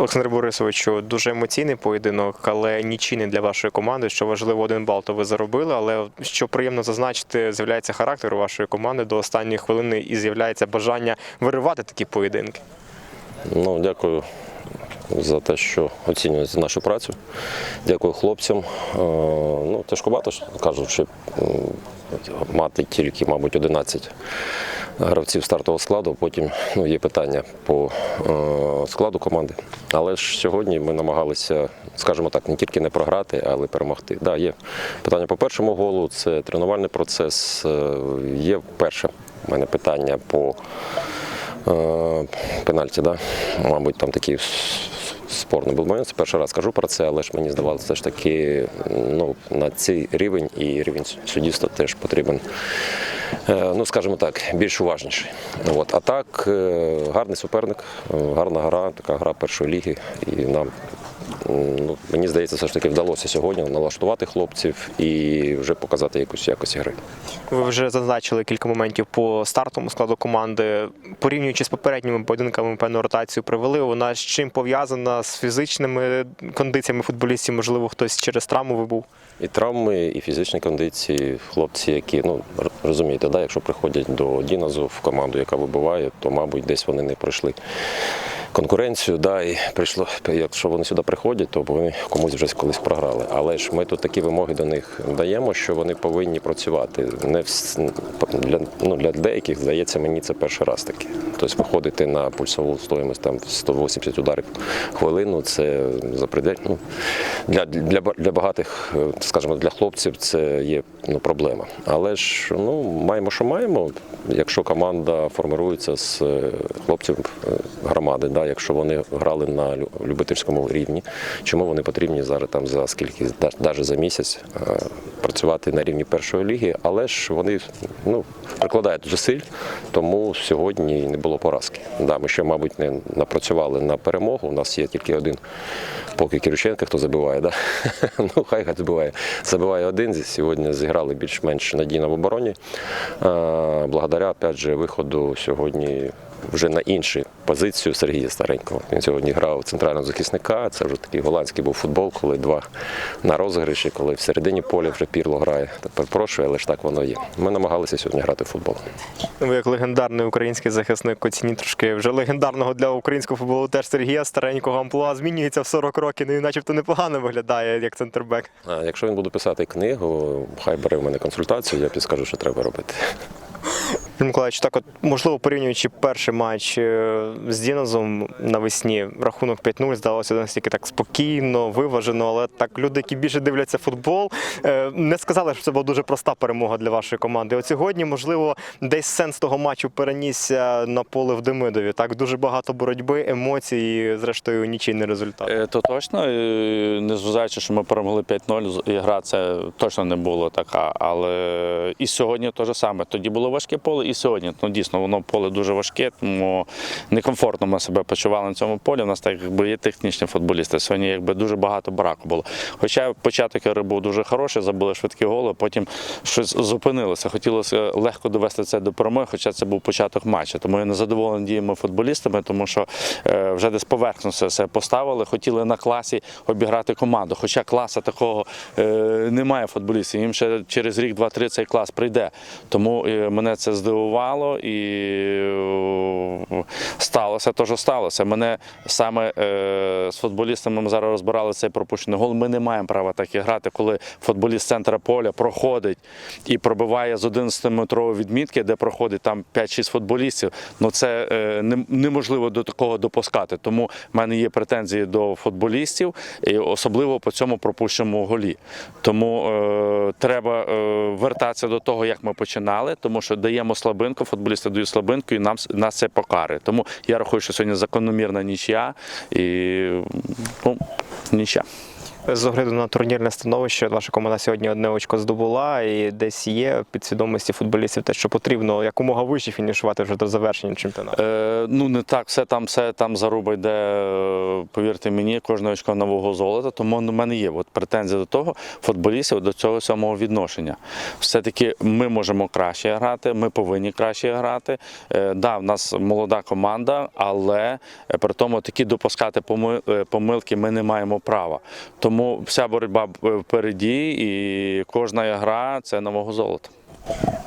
Олександр Борисовичу, дуже емоційний поєдинок, але нічийний для вашої команди. Що важливо, один бал то ви заробили. Але що приємно зазначити, з'являється характер вашої команди до останньої хвилини і з'являється бажання виривати такі поєдинки. Ну, дякую за те, що оцінюєте нашу працю. Дякую хлопцям. Е, Ну, кажуть, що мати тільки, мабуть, 11 гравців стартового складу. Потім ну, є питання по е, складу команди. Але ж сьогодні ми намагалися, скажімо так, не тільки не програти, але й перемогти. Да, є питання по першому голу, це тренувальний процес. Е, Є перше у мене питання по Е, пенальті, да? мабуть, там такий с- спорний був момент. Це перший раз кажу про це, але ж мені здавалося, все ж таки ну, на цей рівень і рівень суддівства теж потрібен, ну скажімо так, більш уважніший. От. А так, е, гарний суперник, е, гарна гра, така гра першої ліги. І нам, ну, мені здається, все ж таки вдалося сьогодні налаштувати хлопців і вже показати якусь якось гри. Ви вже зазначили кілька моментів по стартовому складу команди. Порівнюючи з попередніми поєдинками, певну ротацію провели. Вона з чим пов'язана з фізичними кондиціями футболістів? Можливо, хтось через травму вибув. І травми, і фізичні кондиції. Хлопці, які ну розумієте, да, якщо приходять до Діназу в команду, яка вибиває, то мабуть десь вони не пройшли конкуренцію. Да, і прийшло, якщо вони сюди приходять, то вони комусь вже колись програли. Але ж ми тут такі вимоги до них даємо, що вони повинні працювати. Не вс- для, ну, для деяких здається, мені це перший раз таке. Тобто виходити на пульсову стоїмость там 180 ударів в хвилину, це запредельно. Ну, для, для, для багатих, е, скажімо, для хлопців це є ну, проблема. Але ж ну, маємо, що маємо. Якщо команда формирується з е, хлопців е, громади, якщо вони грали на любительському рівні, чому вони потрібні зараз там за скільки, навіть за місяць е, працювати на рівні першої ліги, але ж вони ну, прикладають зусиль, тому сьогодні не було поразки. Да, ми ще, мабуть, не напрацювали на перемогу. У нас є тільки один поки Кириченко, хто забиває, да? ну хай хай забиває. Забиває один. Сьогодні зіграли більш-менш надійно в обороні. Е, Благодаря опять же, виходу сьогодні вже на іншу позицію Сергія Старенького. Він сьогодні грав центрального захисника. Це вже такий голландський був футбол, коли два на розіграші, коли всередині поля вже пірло грає. Тепер прошу, але ж так воно є. Ми намагалися сьогодні грати в футбол. Ви як легендарний український захисник оцініть трошки вже легендарного для українського футболу теж Сергія старенького амплуа змінюється в 40 років, ну і начебто непогано виглядає як центрбек. А якщо він буде писати книгу, хай бере в мене консультацію, я підскажу, що треба робити. Миколаївич, так от можливо порівнюючи перший матч е, з Дінозом навесні, рахунок 5-0 здалося настільки так спокійно, виважено, але так люди, які більше дивляться футбол, е, не сказали, що це була дуже проста перемога для вашої команди. От сьогодні, можливо, десь сенс того матчу перенісся на поле в Демидові. Так дуже багато боротьби, емоцій, і, зрештою, нічийний результат. Е, То точно, е, незважаючи, що ми перемогли 5-0, з- і гра це точно не була така. Але і сьогодні те ж саме. Тоді було важке поле, і сьогодні. Ну дійсно, воно поле дуже важке, тому некомфортно ми себе почували на цьому полі. У нас так якби є технічні футболісти. Сьогодні якби дуже багато браку було. Хоча початок гри був дуже хороший, забили швидкі голи, потім щось зупинилося. Хотілося легко довести це до перемоги, хоча це був початок матчу. Тому я не задоволений діями футболістами, тому що е, вже десь поверхно все, все поставили. Хотіли на класі обіграти команду. Хоча класа такого е, немає футболістів. Їм ще через рік, два-три цей клас прийде. Тому е, мене це здивувало і е, сталося те, що сталося. Мене саме е, з футболістами ми зараз розбирали цей пропущений гол. Ми не маємо права так і грати, коли футболіст центра поля проходить і пробиває з 11-метрової відмітки, де проходить там 5-6 футболістів. Ну це е, неможливо до такого допускати. Тому в мене є претензії до футболістів, і особливо по цьому пропущеному голі. Тому е, треба е, вертатися до того, як ми починали, тому що даємо слабинку, футболісти дають слабинку, і нам нас це покари. Тому я рахую, що сьогодні закономірна нічия і ну, нічия. З огляду на турнірне становище, ваша команда сьогодні одне очко здобула, і десь є підсвідомості футболістів те, що потрібно якомога вище фінішувати вже до завершення чемпіонату. Е, ну не так, все там, все там заруба йде. е, Повірте мені, кожне очко нового золота. Тому у мене є от претензія до того футболістів до цього самого відношення. Все-таки ми можемо краще грати, ми повинні краще грати. Е, да, в нас молода команда, але е, при тому такі допускати е, помилки ми не маємо права. Тому вся боротьба впереді, і кожна гра це нового золота.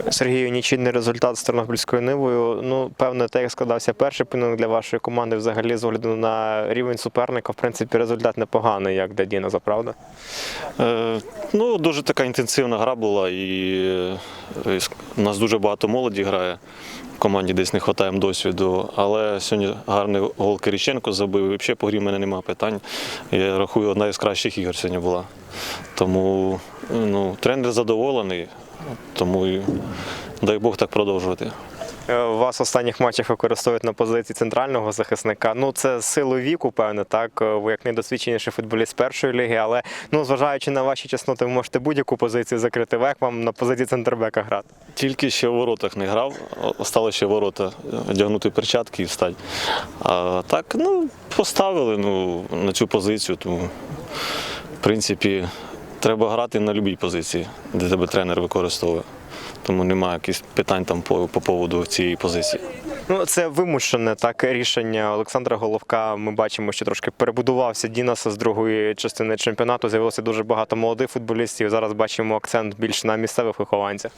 Сергію, нічийний результат з Тернопільською нивою. Ну, певне, те, як складався перший поєдинок для вашої команди, взагалі з огляду на рівень суперника, в принципі, результат непоганий, як для Діноза, правда? Е, Ну, дуже така інтенсивна гра була, і е, у нас дуже багато молоді грає. Команді десь не вистачає досвіду. Але сьогодні гарний гол Кириченко забив. І взагалі по грі в мене немає питань. Я рахую, одна із кращих ігор сьогодні була. Тому ну, тренер задоволений, тому і дай Бог так продовжувати. Е, Вас в останніх матчах використовують на позиції центрального захисника. Ну, це силу віку, певне, так. Е, Ви як найдосвідченіший футболіст першої ліги, але ну, зважаючи на ваші чесноти, ви можете будь-яку позицію закрити. Ви Як вам на позиції центрбека грати? Тільки ще в воротах не грав, осталося ще ворота одягнути перчатки і встати. А так, ну, поставили ну, на цю позицію. Тому, в принципі, треба грати на будь-якій позиції, де тебе тренер використовує. Тому немає якихось питань там по, по поводу цієї позиції. Ну, це вимушене так рішення Олександра Головка. Ми бачимо, що трошки перебудувався Дінаса з другої частини чемпіонату. З'явилося дуже багато молодих футболістів. Зараз бачимо акцент більш на місцевих вихованцях.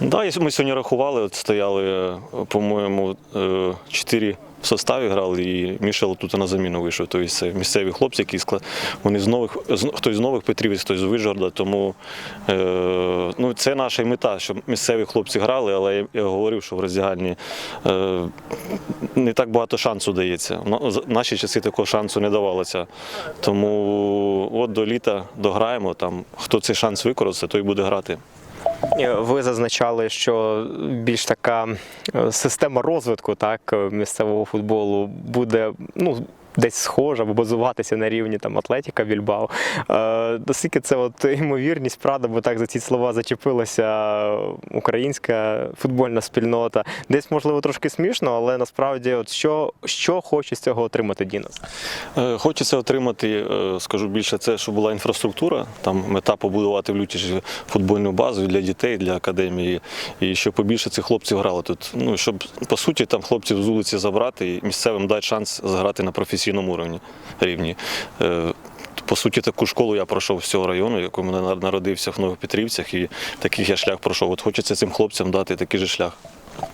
Да, ми сьогодні рахували, от стояли, е, по-моєму, е, чотири в составі грали, і Мішел тут на заміну вийшов. Тобто це місцеві хлопці, які склад... вони з нових, з- хтось з нових Петрівець, хтось з Вижгорода. Тому е, ну, це наша мета, щоб місцеві хлопці грали, але я, я говорив, що в роздягальні е, не так багато шансу дається. Наші часи такого шансу не давалося. Тому от до літа дограємо, там, хто цей шанс використає, той буде грати. Е, Ви зазначали, що більш така е, система розвитку так е, місцевого футболу буде ну. Десь схожа або базуватися на рівні там Атлетіка Більбао. Е, наскільки це от ймовірність, правда, бо так за ці слова зачепилася українська футбольна спільнота. Десь можливо трошки смішно, але насправді, от що, що хоче з цього отримати Дінос? Е, Хочеться отримати, е, скажу більше, це, щоб була інфраструктура. Там мета побудувати в Лютіші футбольну базу для дітей, для академії, і щоб побільше цих хлопців грали тут. Ну щоб по суті там хлопців з вулиці забрати і місцевим дати шанс зграти на професійному рівні. Е, По суті, таку школу я пройшов з цього району, в якому народився в Новопетрівцях, і такий я шлях пройшов. От хочеться цим хлопцям дати такий же шлях.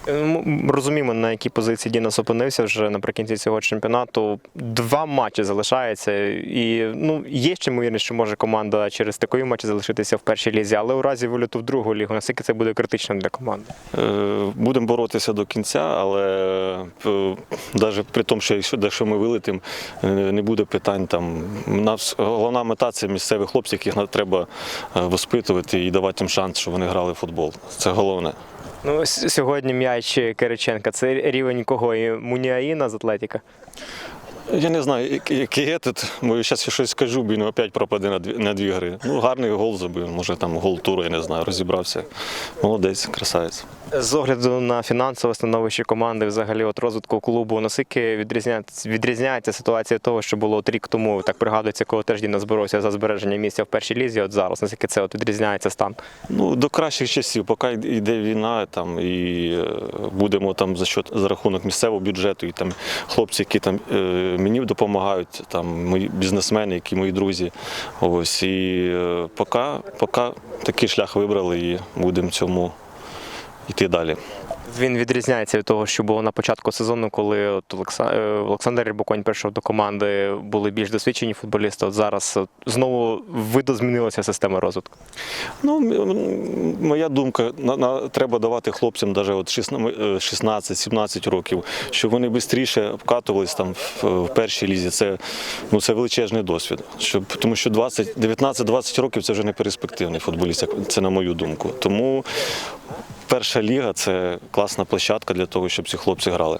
Е, м- Розуміємо, на якій позиції Дінос опинився вже наприкінці цього чемпіонату. Два матчі залишається, і ну є ще ймовірність, що може команда через такі матчі залишитися в першій лізі, але у разі виліту в другу лігу, наскільки це буде критично для команди? Е, Будемо боротися до кінця, але навіть при тому, що якщо, ми вилетимо, е, не буде питань. Там нас головна мета це місцеві хлопці, яких треба е, воспитувати і давати їм шанс, щоб вони грали в футбол. Це головне. Ну сьогодні м'яч Кириченка. Це рівень кого? І Муніаїна з Атлетіка. Я не знаю, який- який є тут, бо я зараз щось скажу, він опять пропаде на дві, на дві гри. Ну, гарний гол забив, може там гол туру, я не знаю, розібрався. Молодець, красавець. З огляду на фінансове становище команди, взагалі от розвитку клубу, наскільки відрізняється, відрізняється ситуація того, що було от рік тому, так пригадується, коли теж Дінос боровся за збереження місця в першій лізі, от зараз, наскільки це от відрізняється стан? Ну, до кращих часів, поки йде війна, там і е, будемо там за счет за рахунок місцевого бюджету, і там хлопці, які там е, мені допомагають, там мої бізнесмени, які мої друзі. Ось і е, поки, поки такий шлях вибрали і будемо цьому йти далі. Він відрізняється від того, що було на початку сезону, коли от е, Олександр Рибаконь прийшов до команди, були більш досвідчені футболісти. От зараз знову видозмінилася система розвитку. Ну, моя думка, на, на, треба давати хлопцям навіть от 16-17 років, щоб вони швидше вкатувались там в, в першій лізі. Це, ну, це величезний досвід. Щоб, тому що 20 19-20 років це вже не перспективний футболіст, це на мою думку. Тому перша ліга це класна площадка для того, щоб ці хлопці грали.